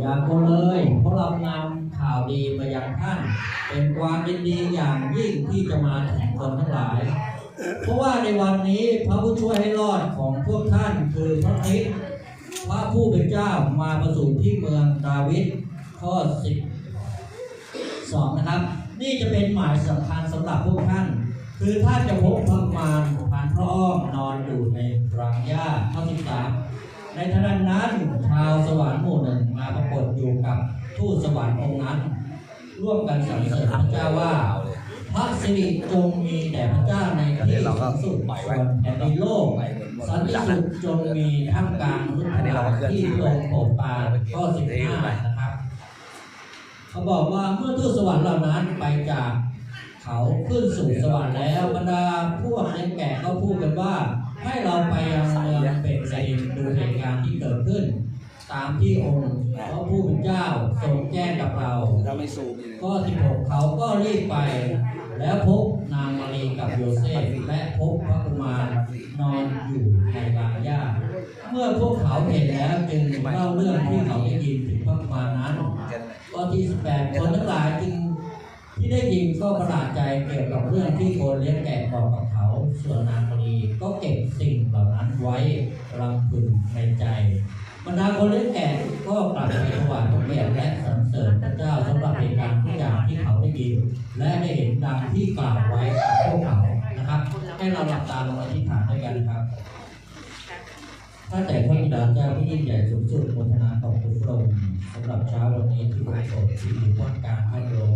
อย่ากลัวเลยเพราะเรานำข่าวดีมายังท่าน เป็นความยินดีอย่างยิ่งที่จะมาถึงคนทั้งหลาย เพราะว่าในวันนี้พระผู้ช่วยให้รอดของพวกท่านคือพระคริสต์พระผู้เป็นเจ้ามาประสูติที่เมืองดาวิดข้อสิบสองนะครับ นี่จะเป็นหมายสำคัญสำหรับพวกท่าน คือท่านจะพบพระมารผ่านพระอ้อมนอนอยู่ในรังหญ้าข้อสิบสามในขณะนั้นชาวสวรรค์หมู่หนึ่ง มาปรากฏอยู่กับทูตสวรรค์องค์นั้น ร่วมกันสรรเสริญพระเจ้าว่า พระสิริจงมีแด่พระเจ้าในที่สูงสุดส่วนแผ่นดินโลกสันติสุขจงมีท่ามกลางมนุษย์ทั้งหลายที่ลงโปรดปานข้อสิบห้านะครับเขาบอกว่าเมื่อทูตสวรรค์เหล่านั้นไปจากเขาขึ้นสู่สวรรค์แล้วบรรดาพวกเลี้ยงแกะก็พูดกันว่า ให้เราไปยังเมืองเป็นไซมดูเหตุการณ์ที่เกิดขึ้น ตามที่องค์พระผู้เป็นเจ้าทรงแจ้งกับเราถ้าไม่ซูมนี่ข้อ16เขาก็รีบไป แล้วพบนางมารีกับโยเซฟและพบพระกุมารนอนอยู่ในบางหญ้าเมื่อพวกเขาเห็นแล้วจึงเล่าเรื่องที่เขาได้ยินถึงพระกุมารนั้นข้อที่18คนทั้งหลายจึงที่ได้ยินก็ประหลาดใจเกี่ยวกับเรื่องที่คนเลี้ยงแกะบอกกับเขา ส่วนนางมารีก็เก็บสิ่งเหล่านั้นไว้รำพึงในใจ บรรดาคนเลี้ยงแกะก็กลับไปถวายพระเกียรติและสรรเสริญพระเจ้าสำหรับเหตุการณ์ทุกอย่างที่เขาได้ยิน และได้เห็นดังที่กล่าวไว้กับพวกเขานะครับ ให้เราหลับตาลงอธิษฐานด้วยกันครับถ้าแต่พระบิดาเจ้าที่ยิ่งใหญ่สูงสุดโมทนาขอบคุณพระองค์สำหรับเช้าวันนี้ที่พระองค์ที่วัดกลารพระโรง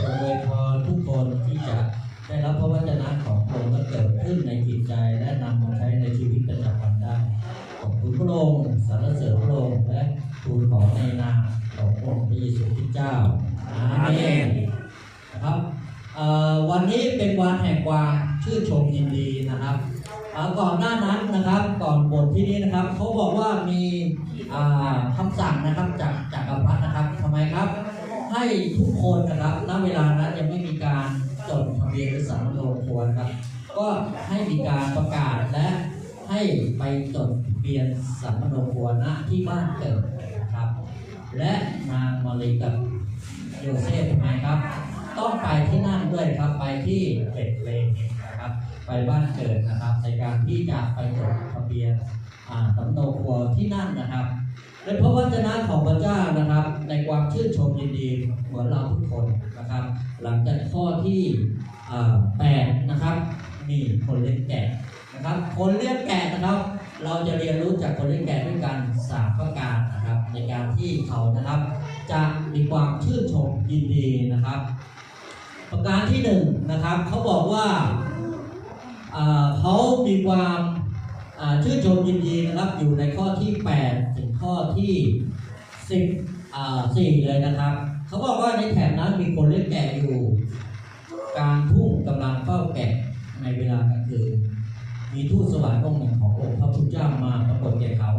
ทรงอวพรทุกคนที่จะได้รับพระวจนะของพระองค์และเกิดขึ้นในจิตใจและนำมาใช้ในชีวิตประจำวันได้ อบคุณพระองค์สรรเสริญพระองค์และทูลขอในนามของพระองค์พระเยซูคริสต์เจ้าอาเมนนะครับเอ่อวันนี้เป็นวันแห่งความชื่นชมยินดีนะครับเอ่อก่อนหน้านั้นนะครับก่อนบทที่นี้นะครับเขาบอกว่ามีอ่าคำสั่งนะครับจากจากกัปพรรดินะครับทำไมครับ ให้ทุกคนนะครับณเวลานั้นยังไม่มีการจดทะเบียนหรือสำโรงครัวนะครับ ก็ให้มีการประกาศและให้ไปจดทะ เบียนสัมมโนครัวณที่บ้านเกิดนะครับ และนางมารีกับโยเซฟทำไมครับ ต้องไปที่นั่นด้วยครับไปที่เบตเลมนะครับ ไปบ้านเกิดนะครับ ในการที่จะไปจดทะเบียนอ่าสำโนครัวที่นั่นนะครับในพระวจนะของพระเจ้านะครับ ในความชื่นชมยินดีเหมือนเราทุกคนนะครับ หลังจากข้อที่แปดนะครับนี่คนเลี้ยงแกะนะครับ คนเลี้ยงแกะนะครับ เราจะเรียนรู้จากคนเลี้ยงแกะด้วยกันสามประการนะครับ ในการที่เขานะครับ จะมีความชื่นชมยินดีนะครับ ประการที่หนึ่งนะครับเขาบอกว่าเขามีความชื่นชมยินดีนะครับอยู่ในข้อที่ 8 ถึงข้อที่ 10อ่เลยนะครับ เขาบอกว่าในแถบนั้นมีคนเลี้ยงแกะอยู่ กางทุ่งกำลังเฝ้าแกะในเวลากลางคืน มี ทูตสวรรค์องค์หนึ่งขององค์พระพุทธเจ้ามาปรากฏแก่เขา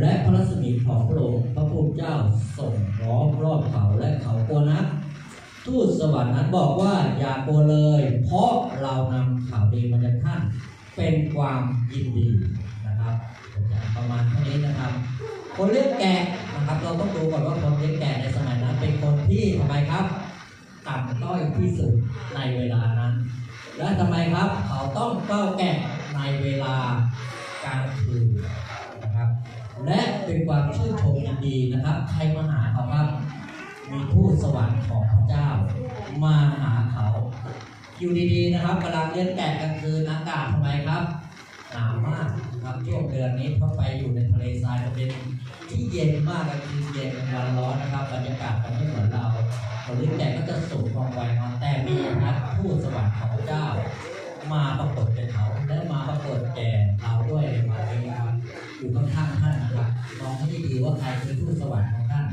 และพระรัศมีของพระองค์พระพุทธเจ้าส่งล้อมรอบเขาและเขากลัวนัก ทูตสวรรค์นั้นบอกว่าอย่ากลัวเลย เพราะเรานำข่าวดีมายังท่านเป็นความยินดีนะครับประมาณเท่านี้นะครับ คนเลี้ยงแกะนะครับ เราต้องดูก่อนว่าคนเลี้ยงแกะในสมัยนั้นเป็นคนที่ทำไมครับต่ำต้อยที่สุดในเวลานั้น และทำไมครับ เขาต้องเฝ้าแกะ ในเวลากางคืนนะครับ และเป็นความชื่นชมยินดีนะครับ ใครมาหาเขาครับ มีทูตสวรรค์ของพระเจ้า มาหาเขาอยู่ดีๆนะครับกำลังเลี้ยงแกะกลางคืนอากาศทำไมครับหนาวมากครับช่วงเดือนนี้เขาไปอยู่ในทะเลทรายจะเป็นที่เย็นมากกลางคืนเย็นกลางวันร้อนนะครับบรรยากาศมันไม่เหมือนเราคนเลี้ยงแกะก็จะสูงกองไวนอนแต่มีนะครับทูตสวรรค์ของพระเจ้า มาปรากฏแก่เขาและมาปรากฏแก่เราด้วยมาเองอยู่ข้างๆท่านนะครับมองให้ดีๆว่าใครคือทูตสวรรค์ของท่าน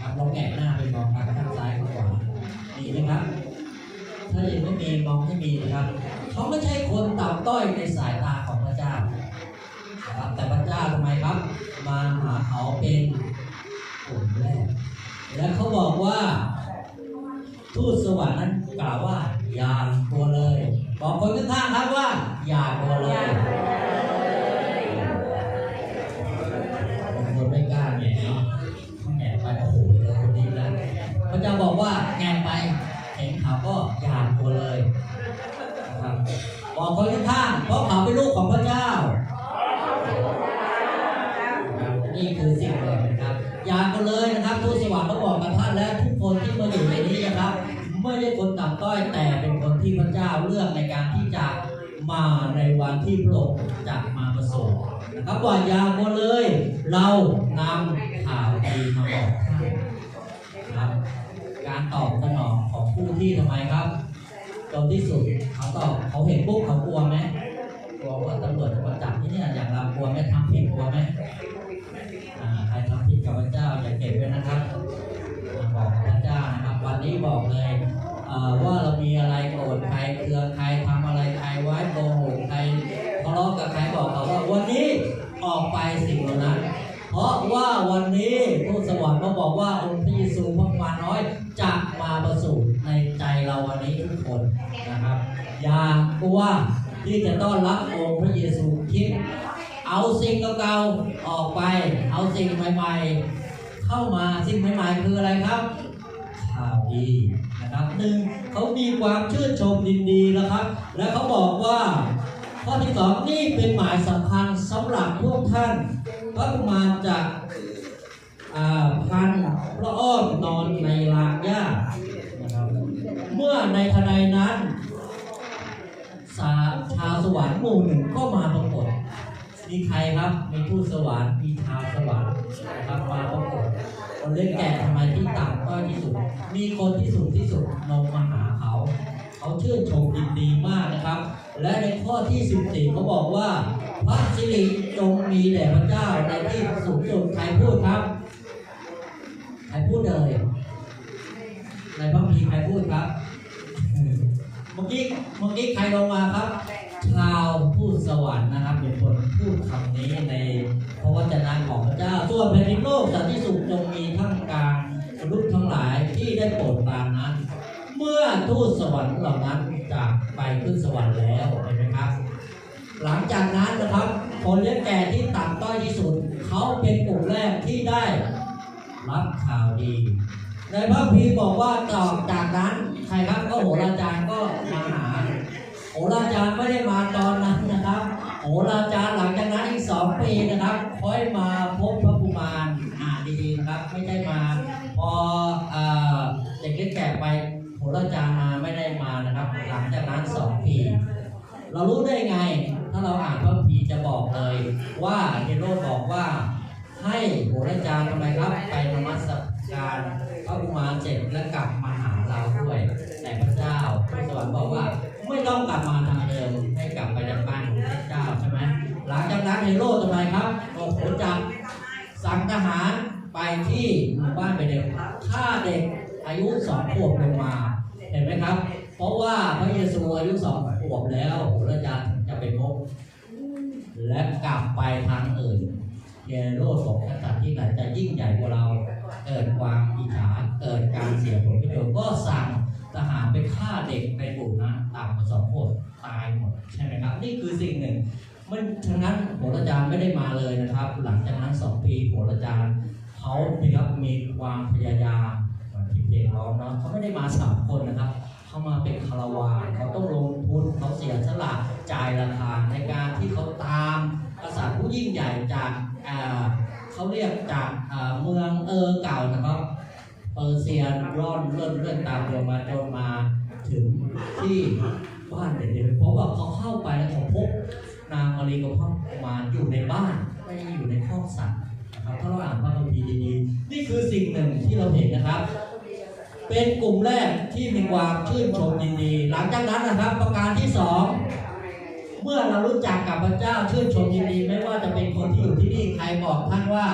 ครับลองแงะหน้าไปมองทางข้างซ้ายข้างขวามีไหมครับ ถ้ายังไม่มีมองให้มีนะครับเขาไม่ใช่คนต่ำต้อยในสายตาของพระเจ้าครับแต่พระเจ้าทำไมครับ มาหาเขาเป็นกลุ่มแรกและเขาบอกว่าทูตสวรรค์นั้น บอกคนข้างเพราะเขาเป็นลูกของพระเจ้า นี่คือสิ่งหนึ่งนะครับ อยากกันเลยนะครับทูตสวรรค์ก็บอกกับท่านและทุกคนที่มาอยู่ในนี้นะครับ ไม่ใช่คนต่ำต้อยแต่เป็นคนที่พระเจ้าเลือกในการที่จะมาในวันที่พระองค์จะมาประสูตินะครับว่าอยากกันเลย เรานำข่าวดีมาบอกท่านนะครับ การตอบสนองของผู้ที่ทำไมครับจนที่สุด เขาตอบเขาเห็นปุ๊บเขากลัวไหมกลัวว่าตำรวจจะมาจับที่เนี่ยอย่างเรากลัวไหมทำผิดกลัวไหมใครทำผิดกับพระเจ้าอย่าเก็บไว้นะครับบอกพระเจ้านะครับ วันนี้บอกเลยว่าเรามีอะไรโกรธใครเคืองใครทำอะไรใครไว้โกหกใครทะเลาะกับใครบอกเขาว่าวันนี้ออกไปสิ่งเหล่านั้นเพราะว่าวันนี้ทูตสวรรค์ก็บอกว่าองค์พระเยซูพระมาน้อยจะมาประสูติในใจเราวันนี้ทุกคน อย่ากลัวที่จะต้อนรับองค์พระเยซูคริสต์เอาสิ่งเก่าๆออกไป เอาสิ่งใหม่ๆ เข้ามาสิ่งใหม่ๆคืออะไรครับข่าวดีนะครับหนึ่งเขามีความชื่นชมยินดีนะครับ และเขาบอกว่าข้อที่สองนี่เป็นหมายสำคัญสำหรับพวกท่านพระกุมารจากพันพระอ้อมนอนในลานหญ้านะครับเมื่อในขณะนั้น สาชาวสวรรค์หมู่หนึ่งก็มาปรากฏมีใครครับมีทูตสวรรค์มีชาวสวรรค์นะครับมาปรากฏคนเล่นแก่ทำไมที่ต่ำต้อยที่สุด มีคนที่สุดที่สุดลงมาหาเขา เขาชื่นชมยินดีมากนะครับ และในข้อที่14เขาบอกว่าพระสิริจงมีแด่พระเจ้าในที่สูงสุดใครพูดครับ ใครพูดเลย กี้ใครลงมาครับชาวพูดสวรรค์นะครับเป็นคนพูดคำนี้ในพระวจนะของพระเจ้าส่วนแผ่นดินโลกสันติสุขจงมีทั้งกลางมนุษย์ทั้งหลายที่ได้โปรดปรานนั้น เมื่อทูตสวรรค์เหล่านั้นจากไปขึ้นสวรรค์แล้วเห็นไหมครับ หลังจากนั้นนะครับ คนเลี้ยงแก่ที่ต่ำต้อยที่สุด เขาเป็นกลุ่มแรกที่ได้รับข่าวดีในพระพีบอกว่าต่อจากนั้นใครครับก็โหราจารย์ก็มาหา โหราจารย์ไม่ได้มาตอนนั้นนะครับโหราจารย์หลังจากนั้นอีกสองปีนะครับ ค่อยมาพบพระกุมารอ่าดีๆนะครับไม่ใช่มาพอเอ่อเด็กเล็กแก่ไปโหราจารย์มาไม่ได้มานะครับ หลังจากนั้นสองปี เรารู้ได้ไง ถ้าเราอ่านพระคัมภีจะบอกเลย ว่าเฮโรบอกว่าให้โหราจารย์ทำไมครับ ขวบลงมา เห็นไหมครับ เพราะว่าพระเยซูอายุสองขวบแล้วโหราจารย์ถึงจะไปพบและกลับไปทางอื่นเยโรดบอกกษัตริย์ที่ไหนจะยิ่งใหญ่กว่าเรา เกิดความอิจฉาเกิดการเสียผลประโยชน์ก็สั่งทหารไปฆ่าเด็กในหมู่นะต่ำกว่าสองขวบตายหมดใช่ไหมครับ นี่คือสิ่งหนึ่งมันฉะนั้นโหราจารย์ไม่ได้มาเลยนะครับ หลังจากนั้นสองปีโหราจารย์เขานะครับมีความพยายาม เหมือนที่เพลงร้องเนาะเขาไม่ได้มาสามคนนะครับเขามาเป็นคาราวานเขาต้องลงทุนเขาเสียสละจ่ายราคาในการที่เขาตามกษัตริย์ผู้ยิ่งใหญ่จากเขาเรียกจากเมืองเออเก่านะครับเปอร์เซียร่อนเลื่อนเลื่อนตามเรือมาจนมาถึงที่บ้านเด็กๆเพราะว่าเขาเข้าไปแล้วเขาพบนางมารีกับพ่อมาอยู่ในบ้านไม่อยู่ในคอกสัตว์นะครับถ้าเราอ่านพระคัมภีร์ดีๆนี่คือสิ่งหนึ่งที่เราเห็นนะครับ เป็นกลุ่มแรกที่มีความชื่นชมยินดี หลังจากนั้นนะครับ ประการที่สองเมื่อเรารู้จักกับพระเจ้าชื่นชมยินดี ไม่ว่าจะเป็นคนที่อยู่ที่นี่ใครบอกท่านว่า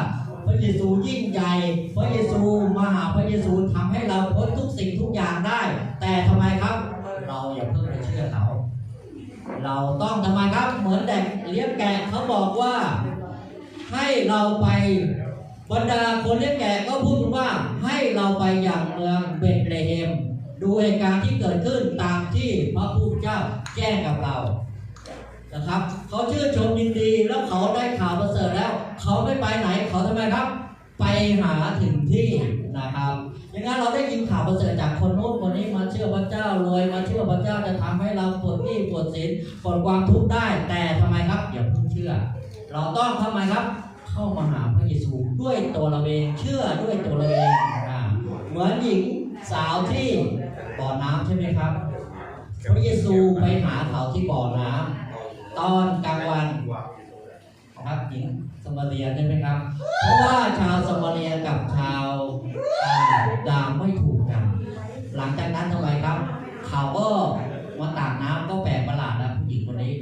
พระเยซูยิ่งใหญ่พระเยซูมหาพระเยซูทำให้เราพ้นทุกสิ่งทุกอย่างได้ แต่ทำไมครับ เราอย่าเพิ่งไปเชื่อเขา เราต้องทำไมครับเหมือนเด็กเลี้ยงแกะเขาบอกว่า ให้เราไป บรรดาคนเลี้ยงแกะก็พูดว่าให้เราไปอย่างเมืองเบธเลเฮมดูเหตุการณ์ที่เกิดขึ้นตามที่พระผู้เจ้าแจ้งกับเรานะครับเขาชื่นชมยินดีแล้วเขาได้ข่าวประเสริฐแล้ว เขาไม่ไปไหนเขาทำไมครับ ไปหาถึงที่นะครับอย่างนั้นเราได้ยินข่าวประเสริฐจากคนโน้นคนนี้มาเชื่อพระเจ้ารวยมาเชื่อพระเจ้าจะทำให้เราปลดหนี้ปลดสินปลดความทุกข์ได้แต่ทำไมครับอย่าเพิ่งเชื่อ เราต้องทำไมครับ เข้ามาหาพระเยซูด้วยตัวเราเองเชื่อด้วยตัวเราเองเหมือนหญิงสาวที่บ่อน้ำใช่ไหมครับ พระเยซูไปหาเขาที่บ่อน้ำตอนกลางวันนะครับหญิงสมาเรียใช่ไหมครับ เพราะว่าชาวสมาเรียกับชาวดามไม่ถูกกัน หลังจากนั้นทำไมครับ เขาก็มาตากน้ำก็แปลกประหลาดนะผู้หญิงคนนี้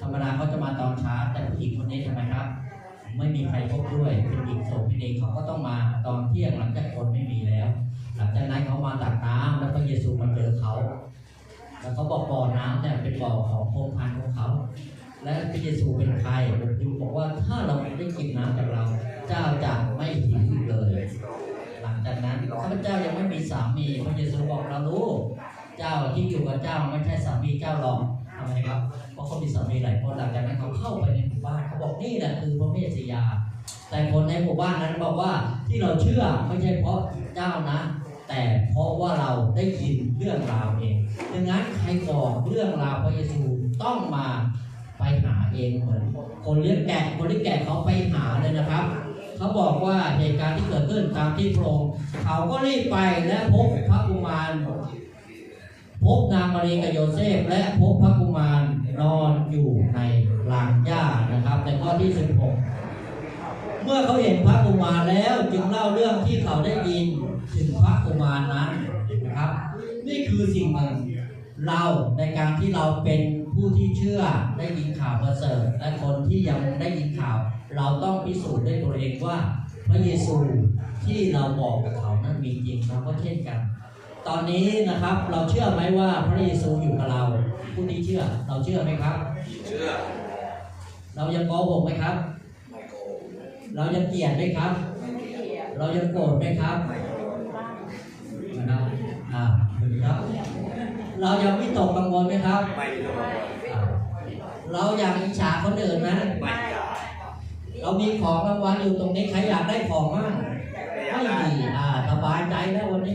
ธรรมดาเขาจะมาตอนเช้าแต่ผู้หญิงคนนี้ทำไมครับ ไม่มีใครพบด้วยเป็นหญิงโสเภณีเขาก็ต้องมาตอนเที่ยงหลังจากคนไม่มีแล้ว หลังจากนั้นเขามาตักน้ำแล้วพระเยซูมาเจอเขา แล้วเขาบอกบ่อน้ำเนี่ยเป็นบ่อของโครงพันธ์ของเขา และพระเยซูเป็นใครพระเยซูบอกว่าถ้าเราได้กินน้ำจากเรา เจ้าจะไม่หิวอีกเลย หลังจากนั้นข้าพเจ้ายังไม่มีสามีพระเยซูบอกเรารู้ เจ้าที่อยู่กับเจ้าไม่ใช่สามีเจ้าหรอกำไมครับ เพราะเขามีสามีหลายคนหลังจากนั้นเขาเข้าไปในหมู่บ้านเขาบอกนี่แหละคือพระเมสสยา แต่คนในหมู่บ้านนั้นบอกว่าที่เราเชื่อไม่ใช่เพราะเจ้านะ แต่เพราะว่าเราได้ยินเรื่องราวเองดังนั้นใครบอกเรื่องราวพระเยซูต้องมาไปหาเองเหมือนคนเลี้ยงแกะคนที่แกะเขาไปหาเลยนะครับเขาบอกว่าเหตุการณ์ที่เกิดขึ้นตามที่พระองค์เขาก็รีบไปและพบพระกุมาร พบนางมารีกับโยเซฟและพบพระกุมารนอนอยู่ในลานหญ้านะครับในข้อที่ 16 เมื่อเขาเห็นพระกุมารแล้วจึงเล่าเรื่องที่เขาได้ยินถึงพระกุมารนั้นนะครับ นี่คือสิ่งหนึ่งเราในการที่เราเป็นผู้ที่เชื่อได้ยินข่าวประเสริฐและคนที่ยังได้ยินข่าว เราต้องพิสูจน์ด้วยตัวเองว่า พระเยซูที่เราบอกกับเขานั้นมีจริงเราก็เช่นกัน ตอนนี้นะครับเราเชื่อไหมว่าพระเยซูอยู่กับเราผู้ที่เชื่อ เราเชื่อไหมครับ เชื่อ เรายังโกหกไหมครับ ไม่โกหกเรายังเกลียดไหมครับไม่เกลียดเรายังโกรธไหมครับไม่โกรธนะครับอ่าครับ เรายังวิตกกังวลไหมครับ ไม่โกรธอ่าเราอยากอิจฉาคนอื่นไหมไม่อยากเรามีของรางวัลอยู่ตรงนี้ใครอยากได้ของมั่งไม่อยากไม่ได้มีอ่าสบายใจแล้ววันนี้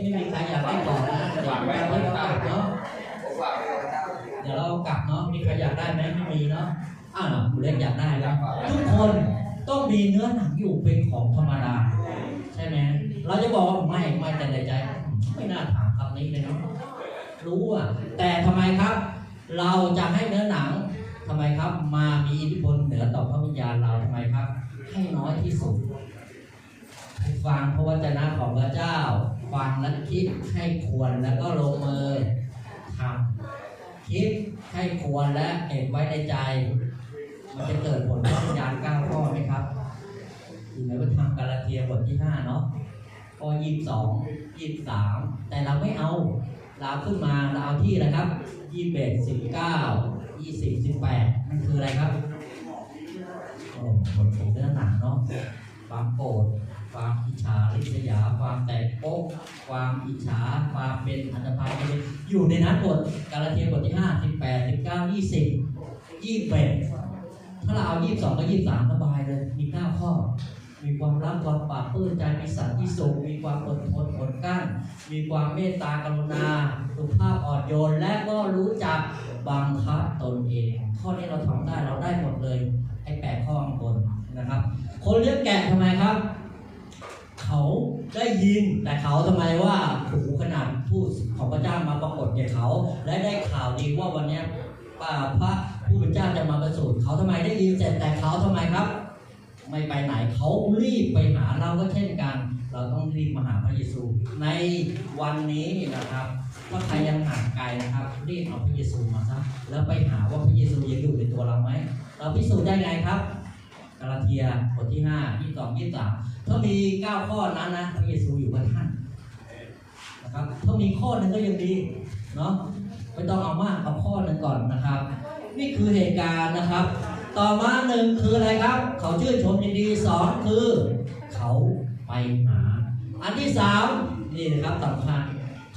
อ้าวผู้เล่นอยากได้แล้วทุกคนต้องมีเนื้อหนังอยู่เป็นของธรรมดา ใช่ไหมเราจะบอกว่าไม่ไม่แต่ในใจ ไม่น่าถามคำนี้เลยเนาะรู้อะแต่ทำไมครับ เราจะให้เนื้อหนังทำไมครับ มามีอิทธิพลเหนือต่อพระวิญญาณเราทำไมครับ ให้น้อยที่สุดให้ฟังพระวจนะของพระเจ้า ฟังและคิดให้ควรแล้วก็ลงมือทำคิดให้ควรและเก็บไว้ในใจ มันจะเกิดผลพระวิญญาณเก้าข้อไหมครับอยู่ในพระธรรมกาลาเทียบทที่ห้าเนาะข้อยี่สิบสองยี่สิบสามแต่เราไม่เอาเราขึ้นมาเราเอาที่อะครับยี่สิบเอ็ดสิบเก้ายี่สิบสิบแปดมันคืออะไรครับโอ้ผลของเรื่องหนังเนาะความโกรธความอิจฉาริษยา ความแตกโป๊กความอิจฉา ความเป็นอันตรายอยู่ในนั้นบทกาลาเทียบทที่ห้าสิบแปดสิบเก้ายี่สิบยี่สิบเอ็ด ถ้าเราเอายี่สิบสองกับยี่สิบสามสบายเลย มีเก้าข้อ มีความรักความปราบปลื้มใจมีสันติสุขมีความอดทนอดกลั้น มีความเมตตากรุณาสุภาพอ่อนโยน และก็รู้จักบังคับตนเอง ข้อนี้เราทำได้เราได้หมดเลยไอ้แปดข้อข้างบนนะครับ คนเลี้ยงแกะทำไมครับ เขาได้ยินแต่เขาทำไมว่าหูขนาดผู้ของพระเจ้ามาปรากฏแก่เขา และได้ข่าวดีว่าวันนี้ป่าพระ ผู้เป็นเจ้าจะมาประสูติเขาทำไมได้ยินเสร็จแต่เขาทำไมครับ ไม่ไปไหนเขารีบไปหาเราก็เช่นกัน เราต้องรีบมาหาพระเยซู ในวันนี้นะครับถ้าใครยังห่างไกลนะครับรีบเอาพระเยซูมาซะแล้วไปหาว่าพระเยซูยังอยู่ในตัวเราไหมเราพิสูจน์ได้ไงครับกาลาเทียบทที่ห้ายี่สองยี่สามถ้ามีเก้าข้อนั้นนะพระเยซูอยู่กับท่านนะครับถ้ามีข้อหนึ่งก็ยังดีเนาะไม่ต้องเอามากเอาข้อหนึ่งก่อนนะครับ นี่คือเหตุการณ์นะครับ ต่อมาหนึ่งคืออะไรครับ เขาชื่นชมยินดีสองคือ เขาไปหา อันที่สามนี่นะครับสำคัญ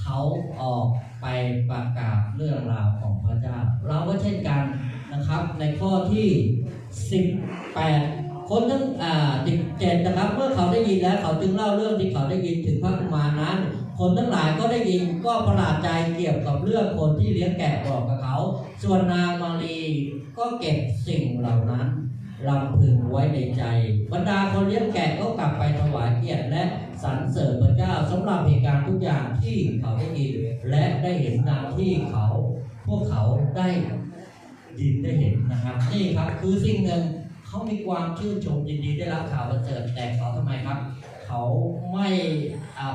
เขาออกไปประกาศเรื่องราวของพระเจ้า เราก็เช่นกันนะครับ ในข้อที่ 18คนทั้งอ่าสิบเจ็ดนะครับ เมื่อเขาได้ยินแล้วเขาจึงเล่าเรื่องที่เขาได้ยินถึงพระกุมารนั้น คนทั้งหลายก็ได้ยินก็ประหลาดใจเกี่ยวกับเรื่องคนที่เลี้ยงแกะบอกกับเขา ส่วนนางมารีก็เก็บสิ่งเหล่านั้นลำพึงไว้ในใจ บรรดาคนเลี้ยงแกะก็กลับไปถวายเกียรติและสรรเสริญพระเจ้าสำหรับเหตุการณ์ทุกอย่างที่เขาได้ยินและได้เห็นตามที่เขา พวกเขาได้ยินได้เห็นนะครับนี่ครับคือสิ่งหนึ่งเขามีความชื่นชมยินดีได้รับข่าวประเสริฐแต่เขาทำไมครับ เขาไม่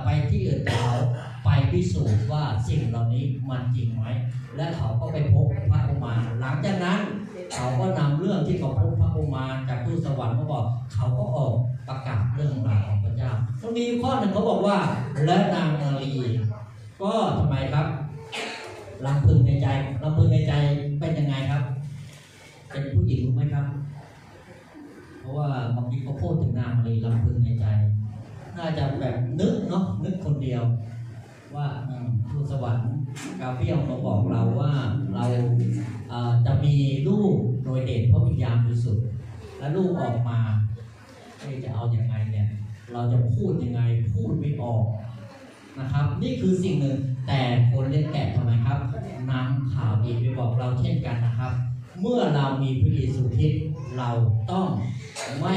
ไปที่อื่นแต่เขาไปพิสูจน์ว่าสิ่งเหล่านี้มันจริงไหม และเขาก็ไปพบพระอุมาหลังจากนั้น เขาก็นำเรื่องที่เขาพบพระอุมาจากทูตสวรรค์มาบอกเขาก็ออกประกาศเรื่องราวของพระเจ้ามันมีข้อหนึ่งเขาบอกว่าและนางมารีก็ทำไมครับลำพึงในใจลำพึงในใจเป็นยังไงครับ เป็นผู้หญิงรู้ไหมครับ เพราะว่าบางทีเขาพูดถึงนางมารีลำพึงในใจ น่าจะแบบนึกเนาะนึกคนเดียว ว่าลูกสวรรค์กาเบียลมาบอกเราว่าเราจะมีลูกโดยเด็กพระวิญญาณบริสุทธิ์และลูกออกมาจะเอาอยัางไงเนี่ย เราจะพูดยังไงพูดไม่ออกนะครับ นี่คือสิ่งหนึ่งแต่คนเล่นแกะทำไมครับนำข่าวดีไปบอกเราเช่นกันนะครับ เมื่อเรามีพระเยซูคริสต์เราต้องไม่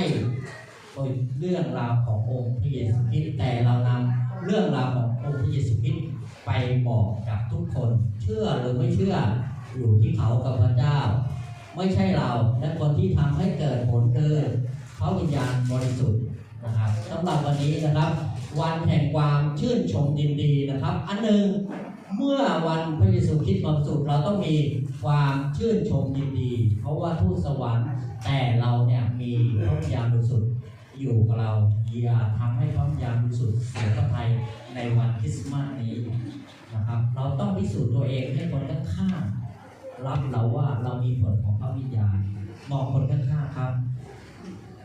โดยเรื่องราวขององค์พระเยซูคริสต์แต่เรานำเรื่องราวขององค์พระเยซูคริสต์ไปบอกกับทุกคน เชื่อหรือไม่เชื่ออยู่ที่เขากับพระเจ้า ไม่ใช่เราและคนที่ทำให้เกิดผลคือพระวิญญาณบริสุทธิ์นะครับสำหรับวันนี้นะครับ วันแห่งความชื่นชมยินดีนะครับ อันหนึ่งเมื่อวันพระเยซูคริสต์มาสุดเราต้องมีความชื่นชมยินดี เพราะว่าทูตสวรรค์แต่เราเนี่ยมีพระวิญญาณบริสุทธิ์ อยู่กับเรา อย่าทำให้พระวิญญาณบริสุทธิ์เสียพระทัยในวันคริสต์มาสนี้นะครับ เราต้องพิสูจน์ตัวเองให้คนข้างๆรับเราว่าเรามีผลของพระวิญญาณมองคนข้างๆครับ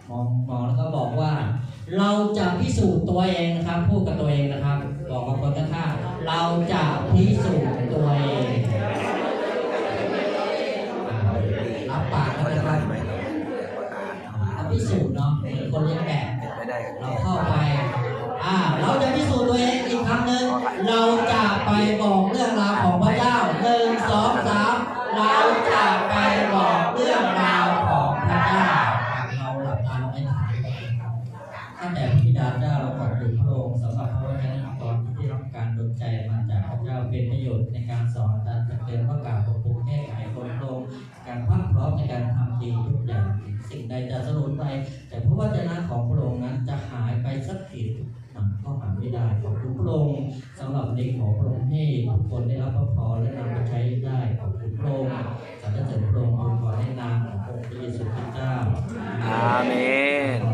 มองมองแล้วก็บอกว่า เราจะพิสูจน์ตัวเองนะครับ พูดกับตัวเองนะครับ บอกกับคนข้างๆเราจะพิสูจน์ตัวเอง ของพระองค์สำหรับเด็กของพระองค์ให้ทุกคนได้รับพระพรและนำไปใช้ได้ของพระองค์สรรเสริญพระองค์องค์ขอในนางของพระเยซูคริสต์เจ้าอาเมน